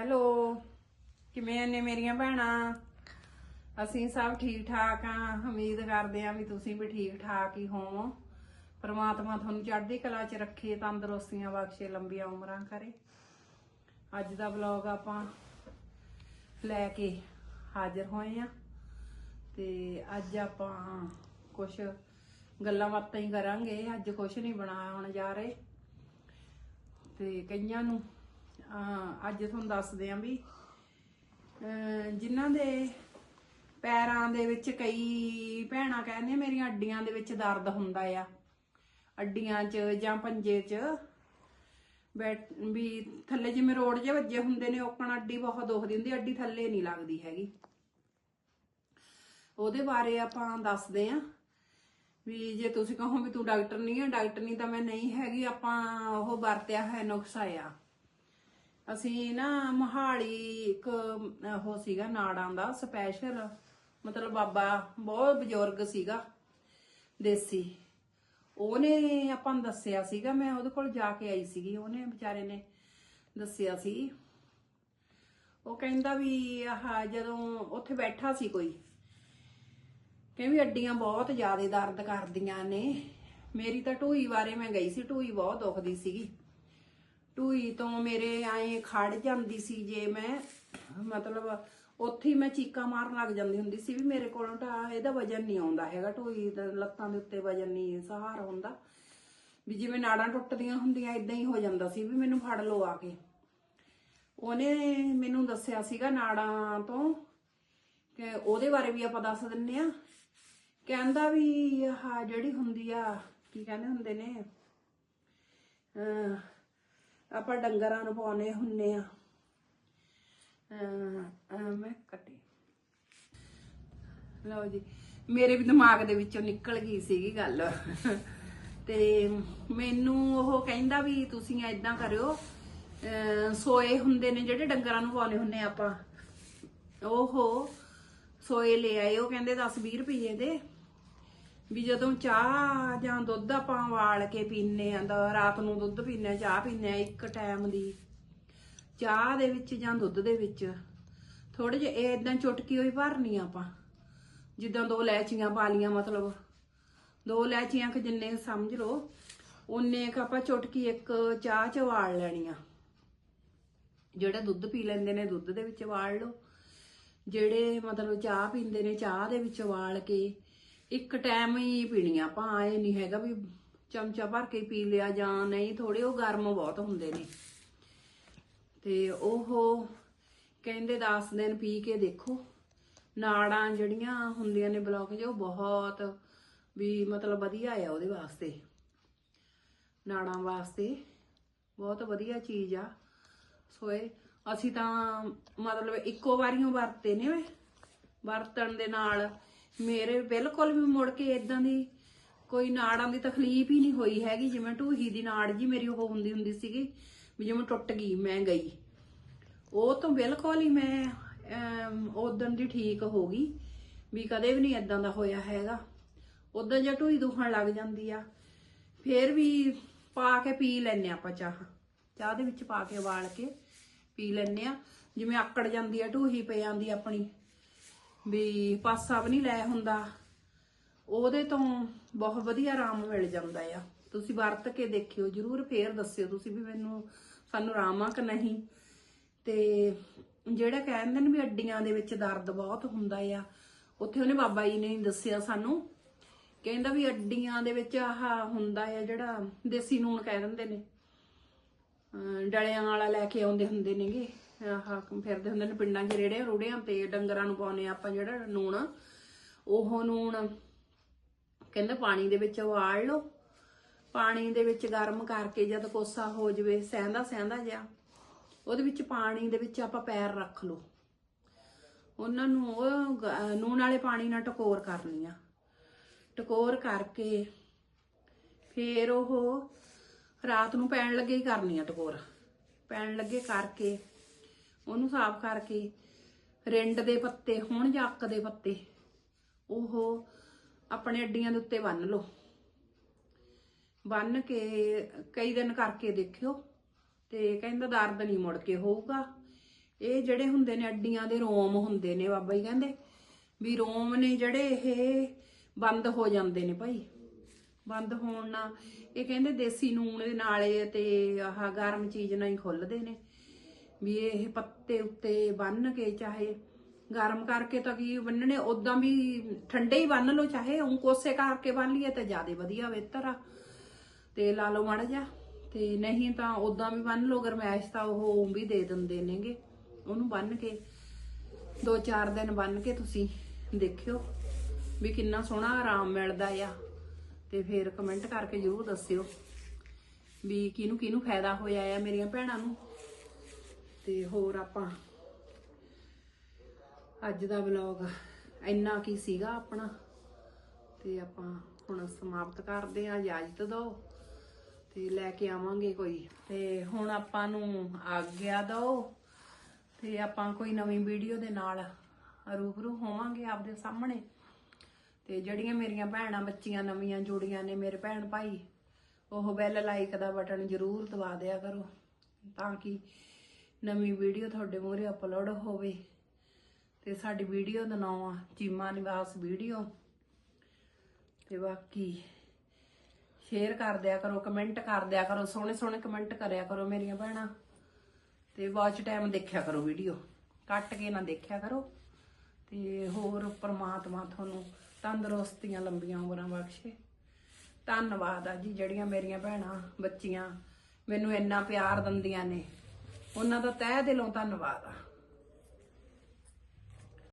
Hello, ਕਿਵੇਂ ਨੇ ਮੇਰੀਆਂ ਭੈਣਾਂ? ਅਸੀਂ ਸਭ ਠੀਕ ਠਾਕ ਆ। ਉਮੀਦ ਕਰਦੇ ਆ ਵੀ ਤੁਸੀਂ ਵੀ ਠੀਕ ਠਾਕ ਹੀ ਹੋ। ਪਰਮਾਤਮਾ ਤੁਹਾਨੂੰ ਚੜ੍ਹਦੀ ਕਲਾ 'ਚ ਰੱਖੇ, ਤੰਦਰੁਸਤੀਆਂ ਬਖਸ਼ੇ, ਲੰਬੀਆਂ ਉਮਰਾਂ ਕਰੇ। ਅੱਜ ਦਾ ਵਲੌਗ ਆਪਾਂ ਲੈ ਕੇ ਹਾਜ਼ਰ ਹੋਏ ਆ। ਤੇ ਅੱਜ ਆਪਾਂ ਕੁਝ ਗੱਲਾਂ ਬਾਤਾਂ ਹੀ ਕਰਾਂਗੇ। ਅੱਜ ਕੁਝ ਨਹੀਂ ਬਣਾਉਣ ਜਾ ਰਹੇ। ਤੇ ਕਈਆਂ ਨੂੰ ਅੱਜ ਤੁਹਾਨੂੰ ਦੱਸਦੇ ਆਂ ਵੀ, ਅਹ ਜਿਨ੍ਹਾਂ ਦੇ ਪੈਰਾਂ ਦੇ ਵਿੱਚ ਕਈ ਭੈਣਾਂ ਕਹਿੰਦੇ ਮੇਰੀਆਂ ਅੱਡੀਆਂ ਦੇ ਵਿੱਚ ਦਰਦ ਹੁੰਦਾ ਆ। ਅੱਡੀਆਂ 'ਚ ਜਾਂ ਪੰਜੇ 'ਚ ਵੀ ਥੱਲੇ ਜਿਵੇਂ ਰੋਡ ਜੇ ਵੱਜੇ ਹੁੰਦੇ ਨੇ ਓਕਣ ਅੱਡੀ ਬਹੁਤ ਦੁਖਦੀ ਹੁੰਦੀ, ਅੱਡੀ ਥੱਲੇ ਨਹੀਂ ਲੱਗਦੀ ਹੈਗੀ। ਉਹਦੇ ਬਾਰੇ ਆਪਾਂ ਦੱਸਦੇ ਆਂ ਵੀ ਜੇ ਤੁਸੀਂ ਕਹੋ ਵੀ ਤੂੰ ਡਾਕਟਰ ਨਹੀਂ ਹੈ ਡਾਕਟਰ ਨਹੀਂ ਤਾਂ ਮੈਂ ਨਹੀਂ ਹੈਗੀ, ਆਪਾਂ ਉਹ ਵਰਤਿਆ ਹੈ ਨੁਕਸਾ ਆ। ਅਸੀਂ ਨਾ ਮਹਾਲੀ ਇੱਕ ਉਹ ਸੀਗਾ ਨਾੜਾਂ ਦਾ ਸਪੈਸ਼ਲ ਮਤਲਬ ਬਾਬਾ ਬਹੁਤ ਬਜ਼ੁਰਗ ਸੀਗਾ, ਦੇਸੀ। ਉਹਨੇ ਆਪਾਂ ਨੂੰ ਦੱਸਿਆ ਸੀਗਾ, ਮੈਂ ਉਹਦੇ ਕੋਲ ਜਾ ਕੇ ਆਈ ਸੀਗੀ, ਉਹਨੇ ਵਿਚਾਰੇ ਨੇ ਦੱਸਿਆ ਸੀ। ਉਹ ਕਹਿੰਦਾ ਵੀ ਆਹ ਜਦੋਂ ਉੱਥੇ ਬੈਠਾ ਸੀ ਕੋਈ, ਕਹਿੰਦੀ ਅੱਡੀਆਂ ਬਹੁਤ ਜ਼ਿਆਦਾ ਦਰਦ ਕਰਦੀਆਂ ਨੇ। ਮੇਰੀ ਤਾਂ ਢੂਈ ਬਾਰੇ ਮੈਂ ਗਈ ਸੀ, ਢੂਈ ਬਹੁਤ ਦੁਖਦੀ ਸੀਗੀ। ਟੂਈ ਤੋਂ ਮੇਰੇ ਐਂ ਖੜ ਜਾਂਦੀ ਸੀ ਜੇ ਮੈਂ, ਮਤਲਬ ਉੱਥੇ ਹੀ ਮੈਂ ਚੀਕਾਂ ਮਾਰਨ ਲੱਗ ਜਾਂਦੀ ਹੁੰਦੀ ਸੀ ਵੀ ਮੇਰੇ ਕੋਲੋਂ ਤਾਂ ਇਹਦਾ ਵਜਨ ਨਹੀਂ ਆਉਂਦਾ ਹੈਗਾ, ਢੂਈ ਦਾ ਲੱਤਾਂ ਦੇ ਉੱਤੇ ਵਜਨ ਨਹੀਂ ਸਹਾਰ ਹੁੰਦਾ। ਵੀ ਜਿਵੇਂ ਨਾੜਾਂ ਟੁੱਟਦੀਆਂ ਹੁੰਦੀਆਂ ਇਦਾਂ ਹੀ ਹੋ ਜਾਂਦਾ ਸੀ ਵੀ ਮੈਨੂੰ ਫੜ ਲੋ ਆ ਕੇ। ਉਹਨੇ ਮੈਨੂੰ ਦੱਸਿਆ ਸੀਗਾ ਨਾੜਾਂ ਤੋਂ ਕਿ ਉਹਦੇ ਬਾਰੇ ਵੀ ਆਪਾਂ ਦੱਸ ਦਿੰਨੇ ਆ। ਕਹਿੰਦਾ ਵੀ ਆਹ ਜਿਹੜੀ ਹੁੰਦੀ ਆ, ਕੀ ਕਹਿੰਦੇ ਹੁੰਦੇ ਨੇ, ਅਹ ਆਪਾਂ ਡੰਗਰਾਂ ਨੂੰ ਪਾਉਨੇ ਹੁੰਨੇ ਆ ਮੈਂ ਕੱਟੀ। ਲਓ ਜੀ, ਮੇਰੇ ਵੀ ਦਿਮਾਗ ਦੇ ਵਿੱਚੋਂ ਨਿਕਲ ਗਈ ਸੀਗੀ ਗੱਲ। ਤੇ ਮੈਨੂੰ ਉਹ ਕਹਿੰਦਾ ਵੀ ਤੁਸੀਂ ਐਦਾਂ ਕਰਿਓ, ਅਹ, ਸੋਏ ਹੁੰਦੇ ਨੇ ਜਿਹੜੇ ਡੰਗਰਾਂ ਨੂੰ ਪਾਉਨੇ ਹੁੰਨੇ ਆਪਾਂ। ਉਹ ਸੋਏ ਲੈ ਆਏ, ਉਹ ਕਹਿੰਦੇ 10 20 ਰੁਪਏ ਦੇ। ਵੀ ਜਦੋਂ ਚਾਹ ਜਾਂ ਦੁੱਧ ਆਪਾਂ ਉਬਾਲ ਕੇ ਪੀਨੇ ਆ, ਤਾਂ ਰਾਤ ਨੂੰ ਦੁੱਧ ਪੀਨੇ ਆ, ਚਾਹ ਪੀਨੇ ਆ ਇੱਕ ਟਾਈਮ ਦੀ। ਚਾਹ ਦੇ ਵਿੱਚ ਜਾਂ ਦੁੱਧ ਦੇ ਵਿੱਚ ਥੋੜੇ ਜਿਹਾ ਇਹ ਇਦਾਂ ਚੁਟਕੀ ਹੋਈ ਭਰਨੀ ਆਪਾਂ। ਜਿੱਦਾਂ ਦੋ ਲੈਚੀਆਂ ਪਾ ਲੀਆਂ ਮਤਲਬ ਦੋ ਲੈਚੀਆਂ ਕਿ ਜਿੰਨੇ ਸਮਝ ਲਓ ਉਨੇ ਕ ਆਪਾਂ ਚੁਟਕੀ ਇੱਕ ਚਾਹ ਚ ਵਾਲ ਲੈਣੀ ਆ। ਜਿਹੜੇ ਦੁੱਧ ਪੀ ਲੈਂਦੇ ਨੇ, ਦੁੱਧ ਦੇ ਵਿੱਚ ਵਾਲ ਲਓ। ਜਿਹੜੇ ਮਤਲਬ ਚਾਹ ਪੀਂਦੇ ਨੇ, ਚਾਹ ਦੇ ਵਿੱਚ ਵਾਲ ਕੇ ਇੱਕ ਟਾਈਮ ਹੀ ਪੀਣੀ ਆ ਆਪਾਂ ਆਏ ਨਹੀਂ ਹੈਗਾ ਵੀ ਚਮਚਾ ਭਰ ਕੇ ਪੀ ਲਿਆ ਜਾਂ ਨਹੀਂ ਥੋੜੇ ਉਹ ਗਰਮ ਬਹੁਤ ਹੁੰਦੇ ਨੇ। ਤੇ ਉਹ ਕਹਿੰਦੇ 10 ਦਿਨ ਪੀ ਕੇ ਦੇਖੋ। ਨਾੜਾਂ ਜਿਹੜੀਆਂ ਹੁੰਦੀਆਂ ਨੇ ਬਲੌਕ ਜੋ ਬਹੁਤ ਵੀ ਮਤਲਬ ਵਧੀਆ ਆ ਉਹਦੇ ਵਾਸਤੇ। ਨਾੜਾਂ ਵਾਸਤੇ ਬਹੁਤ ਵਧੀਆ ਚੀਜ਼ ਆ। ਸੋਏ, ਅਸੀਂ ਤਾਂ ਮਤਲਬ ਇੱਕੋ ਵਾਰੀਓ ਵਰਤੇ ਨੇ ਵਰਤਣ ਦੇ ਨਾਲ ਮੇਰੇ ਬਿਲਕੁਲ ਵੀ ਮੁੜ ਕੇ ਇਦਾਂ ਦੀ ਕੋਈ ਨਾੜਾਂ ਦੀ ਤਕਲੀਫ ਹੀ ਨਹੀਂ ਹੋਈ ਹੈਗੀ, ਜਿਵੇਂ ਢੂਹੀ ਦੀ ਨਾੜ ਜੀ ਮੇਰੀ ਉਹ ਹੁੰਦੀ ਹੁੰਦੀ ਸੀਗੀ, ਵੀ ਜਿਵੇਂ ਟੁੱਟ ਗਈ, ਮੈਂ ਗਈ। ਉਹ ਤੋਂ ਬਿਲਕੁਲ ਹੀ ਮੈਂ ਉਦੋਂ ਦੀ ਠੀਕ ਹੋ ਗਈ, ਵੀ ਕਦੇ ਵੀ ਨਹੀਂ ਇਦਾਂ ਦਾ ਹੋਇਆ ਹੈਗਾ। ਉਦੋਂ ਜੇ ਢੂਹੀ ਦੁਖਣ ਲੱਗ ਜਾਂਦੀ ਆ, ਫੇਰ ਵੀ ਪਾ ਕੇ ਪੀ ਲੈਨੇ ਆਪਾਂ ਚਾਹ। ਚਾਹ ਦੇ ਵਿੱਚ ਪਾ ਕੇ ਉਬਾਲ ਕੇ ਪੀ ਲੈਨੇ ਆ ਜਿਵੇਂ ਆਕੜ ਜਾਂਦੀ ਆ, ਢੂਹੀ ਪੈ ਜਾਂਦੀ ਆਪਣੀ। ਵੀ ਪਾਸਾ ਵੀ ਨਹੀਂ ਲੈ ਹੁੰਦਾ। ਉਹਦੇ ਤੋਂ ਬਹੁਤ ਵਧੀਆ ਆਰਾਮ ਮਿਲ ਜਾਂਦਾ ਆ। ਤੁਸੀਂ ਵਰਤ ਕੇ ਦੇਖਿਓ, ਜਰੂਰ ਫੇਰ ਦੱਸਿਓ ਤੁਸੀਂ ਵੀ ਮੈਨੂੰ, ਸਾਨੂੰ ਆਰਾਮ ਆ ਕਿ ਨਹੀਂ। ਤੇ ਜਿਹੜਾ ਕਹਿੰਦੇ ਨੇ ਵੀ ਅੱਡੀਆਂ ਦੇ ਵਿੱਚ ਦਰਦ ਬਹੁਤ ਹੁੰਦਾ ਆ, ਉੱਥੇ ਉਹਨੇ ਬਾਬਾ ਜੀ ਨੇ ਦੱਸਿਆ ਸਾਨੂੰ। ਕਹਿੰਦਾ ਵੀ ਅੱਡੀਆਂ ਦੇ ਵਿੱਚ ਆਹ ਹੁੰਦਾ ਆ ਜਿਹੜਾ ਦੇਸੀ ਨੂਣ ਕਹਿ ਦਿੰਦੇ ਨੇ। ਡਲਿਆਂ ਵਾਲਾ ਲੈ ਕੇ ਆਉਂਦੇ ਹੁੰਦੇ ਨੇਗੇ। ਆਹ ਫਿਰਦੇ ਹੁੰਦੇ ਨੇ ਪਿੰਡਾਂ 'ਚ ਰੇੜਿਆਂ ਰੋੜਿਆਂ ਤੇ ਡੰਗਰਾਂ ਨੂੰ ਪਾਉਨੇ ਆਪਾਂ ਜਿਹੜਾ ਨੂਣ ਉਹ ਨੂਣ ਕਹਿੰਦੇ ਪਾਣੀ ਦੇ ਵਿੱਚ ਉਬਾਲ ਲਓ। ਪਾਣੀ ਦੇ ਵਿੱਚ ਗਰਮ ਕਰਕੇ ਜਦ ਕੋਸਾ ਹੋ ਜਵੇ, ਸਹਿੰਦਾ ਸਹਿੰਦਾ ਜਿਹਾ, ਉਹਦੇ ਵਿੱਚ ਪਾਣੀ ਦੇ ਵਿੱਚ ਆਪਾਂ ਪੈਰ ਰੱਖ ਲਓ। ਉਹਨਾਂ ਨੂੰ ਉਹ ਨੂਣ ਵਾਲੇ ਪਾਣੀ ਨਾਲ ਟਕੋਰ ਕਰਨੀ ਆ। ਟਕੋਰ ਕਰਕੇ ਫੇਰ ਉਹ ਰਾਤ ਨੂੰ ਪੈਣ ਲੱਗੇ ਹੀ ਕਰਨੀ ਆ ਟਕੋਰ। ਪੈਣ ਲੱਗੇ ਕਰਕੇ ਉਹਨੂੰ ਸਾਫ਼ ਕਰਕੇ ਰਿੰਡ ਦੇ ਪੱਤੇ, ਹੋਣ ਜਾਂ ਅੱਕ ਦੇ ਪੱਤੇ, ਉਹ ਆਪਣੇ ਅੱਡੀਆਂ ਦੇ ਉੱਤੇ ਬੰਨ ਲਓ। ਬੰਨ ਕੇ ਕਈ ਦਿਨ ਕਰਕੇ ਦੇਖਿਓ ਤੇ ਕਹਿੰਦਾ ਦਰਦ ਨਹੀਂ ਮੁੜ ਕੇ ਹੋਊਗਾ। ਇਹ ਜਿਹੜੇ ਹੁੰਦੇ ਨੇ ਅੱਡੀਆਂ ਦੇ ਰੋਮ ਹੁੰਦੇ ਨੇ ਬਾਬਾ ਜੀ ਕਹਿੰਦੇ, ਵੀ ਰੋਮ ਨੇ ਜਿਹੜੇ ਇਹ ਬੰਦ ਹੋ ਜਾਂਦੇ ਨੇ ਭਾਈ। ਬੰਦ ਹੋਣ ਨਾਲ ਇਹ ਕਹਿੰਦੇ ਦੇਸੀ ਨੂਣ ਦੇ ਨਾਲੇ ਤੇ ਆਹ ਗਰਮ ਚੀਜ਼ ਨਾਲ ਹੀ ਖੁੱਲਦੇ ਨੇ। ਵੀ ਇਹ ਪੱਤੇ ਉੱਤੇ ਬੰਨ ਕੇ ਚਾਹੇ ਗਰਮ ਕਰਕੇ ਤਾਂ ਕੀ ਬੰਨਣੇ ਉਦਾਂ ਵੀ ਠੰਡੇ ਹੀ ਬੰਨ ਲਓ, ਚਾਹੇ ਉਹ ਕੋਸੇ ਕਰਕੇ ਬੰਨ ਲਈਏ ਤਾਂ ਜ਼ਿਆਦਾ ਵਧੀਆ ਬਿਹਤਰ ਆ। ਤੇ ਲਾ ਲਓ ਮਾੜਾ ਜਿਹਾ। ਤੇ ਨਹੀਂ ਤਾਂ ਉਦਾਂ ਵੀ ਬੰਨ ਲਓ, ਗਰਮੈਸ਼ ਤਾਂ ਉਹ ਵੀ ਦੇ ਦਿੰਦੇ ਨੇਗੇ। ਉਹਨੂੰ ਬੰਨ ਕੇ, ਦੋ ਚਾਰ ਦਿਨ ਬੰਨ ਕੇ ਤੁਸੀਂ ਦੇਖਿਓ ਵੀ ਕਿੰਨਾ ਸੋਹਣਾ ਆਰਾਮ ਮਿਲਦਾ ਆ। ਤੇ ਫਿਰ ਕਮੈਂਟ ਕਰਕੇ ਜਰੂਰ ਦੱਸਿਓ ਵੀ ਕਿਹਨੂੰ ਕਿਹਨੂੰ ਫਾਇਦਾ ਹੋਇਆ ਆ ਮੇਰੀਆਂ ਭੈਣਾਂ ਨੂੰ। ਤੇ ਹੋਰ ਆਪਾਂ ਅੱਜ ਦਾ ਵਲੌਗ ਇੰਨਾ ਕੀ ਸੀਗਾ ਆਪਣਾ, ਤੇ ਆਪਾਂ ਹੁਣ ਸਮਾਪਤ ਕਰਦੇ ਆ ਇਜਾਜ਼ਤ ਦਿਓ ਤੇ ਲੈ ਕੇ ਆਵਾਂਗੇ ਕੋਈ। ਤੇ ਹੁਣ ਆਪਾਂ ਨੂੰ ਆਗਿਆ ਦਿਓ ਤੇ ਆਪਾਂ ਕੋਈ ਨਵੀਂ ਵੀਡੀਓ ਦੇ ਨਾਲ ਰੂਬਰੂ ਹੋਵਾਂਗੇ ਆਪਦੇ ਸਾਹਮਣੇ। ਤੇ ਜਿਹੜੀਆਂ ਮੇਰੀਆਂ ਭੈਣਾਂ ਬੱਚੀਆਂ ਨਵੀਆਂ ਜੁੜੀਆਂ ਨੇ ਮੇਰੇ ਭੈਣ ਭਾਈ, ਉਹ ਬੈਲ ਲਾਈਕ ਦਾ ਬਟਨ ਜ਼ਰੂਰ ਦਬਾ ਦਿਆ ਕਰੋ ਤਾਂ ਕਿ ਨਵੀਂ ਵੀਡੀਓ ਤੁਹਾਡੇ ਮੂਹਰੇ ਅਪਲੋਡ ਹੋਵੇ। ਤੇ ਸਾਡੀ ਵੀਡੀਓ ਦਾ ਨਾਮ ਆ ਚੀਮਾ ਨਿਵਾਸ ਵੀਡੀਓ। ਤੇ ਬਾਕੀ ਸ਼ੇਅਰ ਕਰ ਦਿਆ ਕਰੋ ਕਮੈਂਟ ਕਰ ਦਿਆ ਕਰੋ, ਸੋਹਣੇ ਸੋਹਣੇ ਕਮੈਂਟ ਕਰਿਆ ਕਰੋ ਮੇਰੀਆਂ ਭੈਣਾਂ। ਤੇ ਵਾਚ ਟਾਈਮ ਦੇਖਿਆ ਕਰੋ ਵੀਡੀਓ। ਕੱਟ ਕੇ ਨਾ ਦੇਖਿਆ ਕਰੋ। ਤੇ ਹੋਰ ਪ੍ਰਮਾਤਮਾ ਤੁਹਾਨੂੰ ਤੰਦਰੁਸਤੀਆਂ ਲੰਬੀਆਂ ਉਮਰਾਂ ਬਖਸ਼ੇ। ਧੰਨਵਾਦ ਆ ਜੀ ਜਿਹੜੀਆਂ ਮੇਰੀਆਂ ਭੈਣਾਂ, ਬੱਚੀਆਂ ਮੈਨੂੰ ਇੰਨਾ ਪਿਆਰ ਦਿੰਦੀਆਂ ਨੇ। ਉਹਨਾਂ ਦਾ ਤਹਿ ਦਿਲੋਂ ਧੰਨਵਾਦ ਆ।